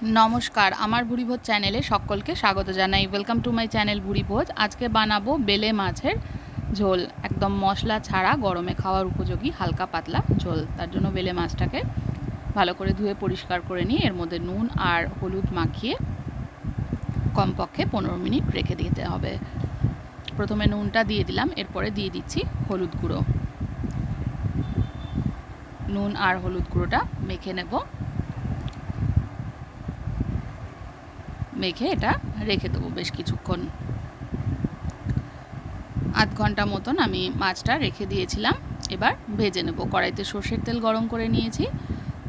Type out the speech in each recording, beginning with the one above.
নমস্কার, আমার ভুড়িভোজ চ্যানেলে সকলকে স্বাগত জানাই। ওয়েলকাম টু মাই চ্যানেল ভুড়িভোজ আজকে বানাবো বেলে মাছের ঝোল। একদম মশলা ছাড়া গরমে খাওয়ার উপযোগী হালকা পাতলা ঝোল। তার জন্য বেলে মাছটাকে ভালো করে ধুয়ে পরিষ্কার করে নিয়ে এর মধ্যে নুন আর হলুদ মাখিয়ে কমপক্ষে পনেরো মিনিট রেখে দিতে হবে। প্রথমে নুনটা দিয়ে দিলাম, এরপরে দিয়ে দিচ্ছি হলুদ গুঁড়ো। নুন আর হলুদ গুঁড়োটা মেখে নেব। মেখে এটা রেখে দেবো বেশ কিছুক্ষণ। আধ ঘণ্টা মতন আমি মাছটা রেখে দিয়েছিলাম। এবার ভেজে নেব। কড়াইতে সর্ষের তেল গরম করে নিয়েছি।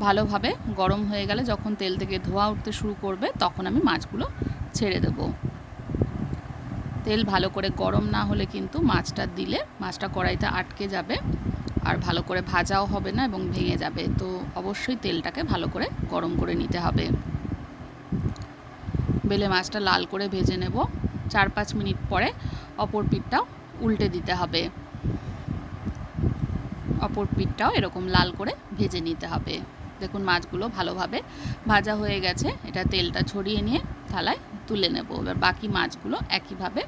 ভালোভাবে গরম হয়ে গেলে যখন তেল থেকে ধোয়া উঠতে শুরু করবে, তখন আমি মাছগুলো ছেড়ে দেব। তেল ভালো করে গরম না হলে কিন্তু মাছটা দিলে মাছটা কড়াইতে আটকে যাবে আর ভালো করে ভাজাও হবে না এবং ভেঙে যাবে। তো অবশ্যই তেলটাকে ভালো করে গরম করে নিতে হবে। বেলে মাছটা লাল করে ভেজে নেব। চার পাঁচ মিনিট পরে অপর পিঠটাও উল্টে দিতে হবে। অপর পিঠটাও এরকম লাল করে ভেজে নিতে হবে। দেখুন মাছগুলো ভালোভাবে ভাজা হয়ে গেছে। এটা তেলটা ছড়িয়ে নিয়ে থালায় তুলে নেব। এবার বাকি মাছগুলো একইভাবে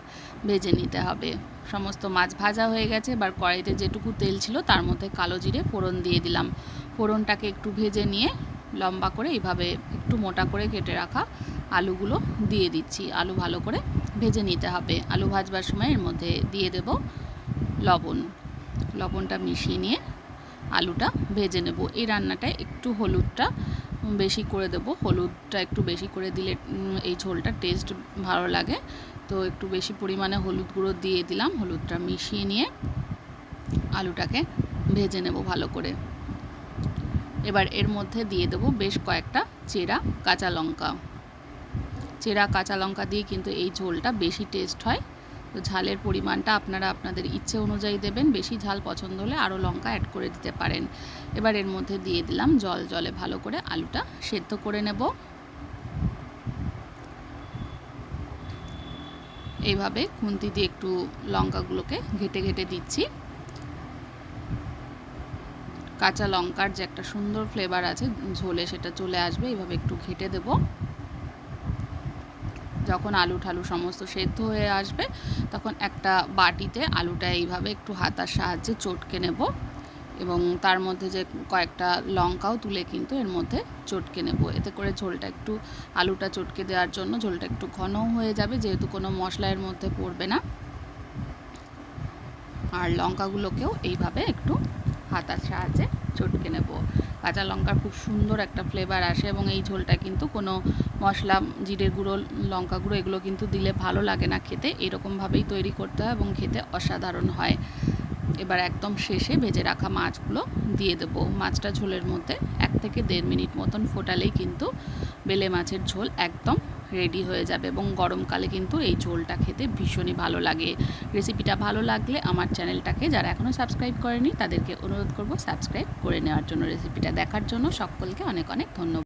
ভেজে নিতে হবে। সমস্ত মাছ ভাজা হয়ে গেছে। এবার কড়াইতে যেটুকু তেল ছিল তার মধ্যে কালো জিরে ফোড়ন দিয়ে দিলাম। ফোড়নটাকে একটু ভেজে নিয়ে লম্বা করে এইভাবে একটু মোটা করে কেটে রাখা আলুগুলো দিয়ে দিচ্ছি। আলু ভালো করে ভেজে নিতে হবে। আলু ভাজবার সময় এর মধ্যে দিয়ে দেব লবণ। লবণটা মিশিয়ে নিয়ে আলুটা ভেজে নেব। এই রান্নাটায় একটু হলুদটা বেশি করে দেব। হলুদটা একটু বেশি করে দিলে এই ঝোলটা টেস্ট ভালো লাগে। তো একটু বেশি পরিমাণে হলুদ গুঁড়ো দিয়ে দিলাম। হলুদটা মিশিয়ে নিয়ে আলুটাকে ভেজে নেব ভালো করে। এবার এর মধ্যে দিয়ে দেবো বেশ কয়েকটা চেরা কাঁচা লঙ্কা। চেরা কাঁচা লঙ্কা দিয়ে কিন্তু এই ঝোলটা বেশি টেস্ট হয়। তো ঝালের পরিমাণটা আপনারা আপনাদের ইচ্ছে অনুযায়ী দেবেন, বেশি ঝাল পছন্দ হলে আরও লঙ্কা অ্যাড করে দিতে পারেন। এবার এর মধ্যে দিয়ে দিলাম জল, জলে ভালো করে আলুটা সেদ্ধ করে নেব। এইভাবে খুন্তি দিয়ে একটু লঙ্কাগুলোকে ঘেটে ঘেটে দিচ্ছি। কাঁচা লঙ্কার যে একটা সুন্দর ফ্লেভার আছে, ঝোলে সেটা চলে আসবে। এইভাবে একটু ঘেটে দেব। যখন আলু ঠালু সমস্ত সেদ্ধ হয়ে আসবে, তখন একটা বাটিতে আলুটা এইভাবে একটু হাতার সাহায্যে চটকে নেব এবং তার মধ্যে যে কয়েকটা লঙ্কাও তুলে কিন্তু এর মধ্যে চটকে নেব। এতে করে ঝোলটা একটু, আলুটা চটকে দেওয়ার জন্য ঝোলটা একটু ঘন হয়ে যাবে, যেহেতু কোনো মশলা এর মধ্যে পড়বে না। আর লঙ্কাগুলোকেও এইভাবে একটু হাতার সাহায্যে চটকে নেব। কাঁচা লঙ্কার খুব সুন্দর একটা ফ্লেভার আসে এবং এই ঝোলটা কিন্তু কোনো মশলা, জিরে গুঁড়ো, লঙ্কা গুঁড়ো এগুলো কিন্তু দিলে ভালো লাগে না খেতে। এরকমভাবেই তৈরি করতে হয় এবং খেতে অসাধারণ হয়। এবার একদম শেষে ভেজে রাখা মাছগুলো দিয়ে দেবো। মাছটা ঝোলের মধ্যে এক থেকে দেড় মিনিট মতন ফোটালেই কিন্তু বেলে মাছের ঝোল একদম রেডি হয়ে যাবে এবং গরমকালে কিন্তু এই ঝোলটা খেতে ভীষণই ভালো লাগে। রেসিপিটা ভালো লাগলে আমার চ্যানেলটাকে যারা এখনও সাবস্ক্রাইব করেনি তাদেরকে অনুরোধ করব সাবস্ক্রাইব করে নেওয়ার জন্য। রেসিপিটা দেখার জন্য সকলকে অনেক অনেক ধন্যবাদ।